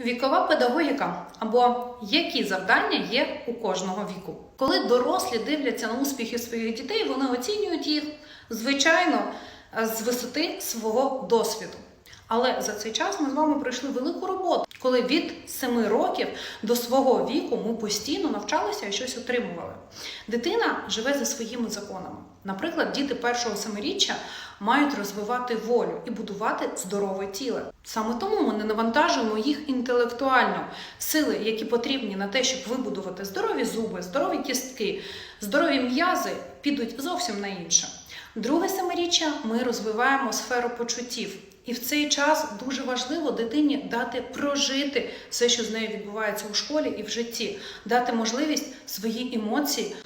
Вікова педагогіка або які завдання є у кожного віку. Коли дорослі дивляться на успіхи своїх дітей, вони оцінюють їх, звичайно, з висоти свого досвіду. Але за цей час ми з вами пройшли велику роботу, коли від 7 років до свого віку ми постійно навчалися і щось отримували. Дитина живе за своїми законами. Наприклад, діти першого семиріччя мають розвивати волю і будувати здорове тіло. Саме тому ми не навантажуємо їх інтелектуально. Сили, які потрібні на те, щоб вибудувати здорові зуби, здорові кістки, здорові м'язи, підуть зовсім на інше. Друге семиріччя ми розвиваємо сферу почуттів. І в цей час дуже важливо дитині дати прожити все, що з нею відбувається у школі і в житті, дати можливість свої емоції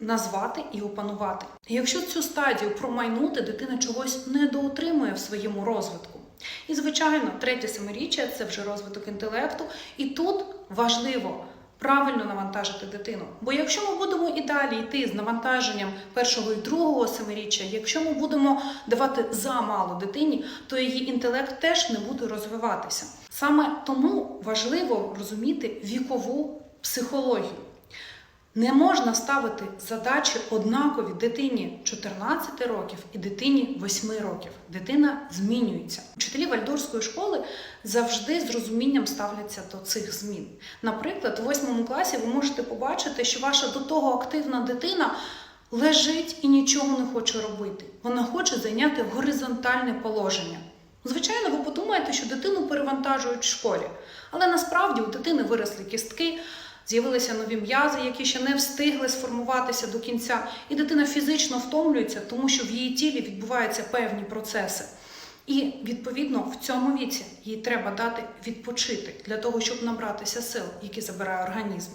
назвати і опанувати. І якщо цю стадію промайнути, дитина чогось недоотримує в своєму розвитку. І, звичайно, третє семиріччя це вже розвиток інтелекту, і тут важливо. Правильно навантажити дитину. Бо якщо ми будемо і далі йти з навантаженням першого і другого семиріччя, якщо ми будемо давати замало дитині, то її інтелект теж не буде розвиватися. Саме тому важливо розуміти вікову психологію. Не можна ставити задачі однакові дитині 14 років і дитині 8 років. Дитина змінюється. Вчителі вальдорської школи завжди з розумінням ставляться до цих змін. Наприклад, у 8 класі ви можете побачити, що ваша до того активна дитина лежить і нічого не хоче робити. Вона хоче зайняти горизонтальне положення. Звичайно, ви подумаєте, що дитину перевантажують в школі, але насправді у дитини виросли кістки. З'явилися нові м'язи, які ще не встигли сформуватися до кінця, і дитина фізично втомлюється, тому що в її тілі відбуваються певні процеси. І відповідно в цьому віці їй треба дати відпочити для того, щоб набратися сил, які забирає організм.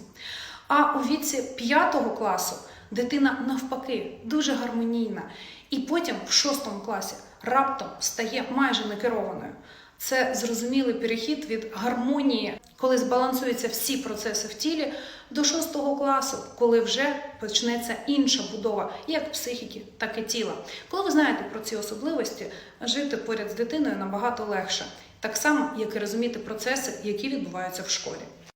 А у віці 5 класу дитина навпаки дуже гармонійна, і потім в 6 класі раптом стає майже некерованою. Це зрозумілий перехід від гармонії, коли збалансуються всі процеси в тілі, до шостого класу, коли вже почнеться інша будова, як психіки, так і тіла. Коли ви знаєте про ці особливості, жити поряд з дитиною набагато легше, так само, як і розуміти процеси, які відбуваються в школі.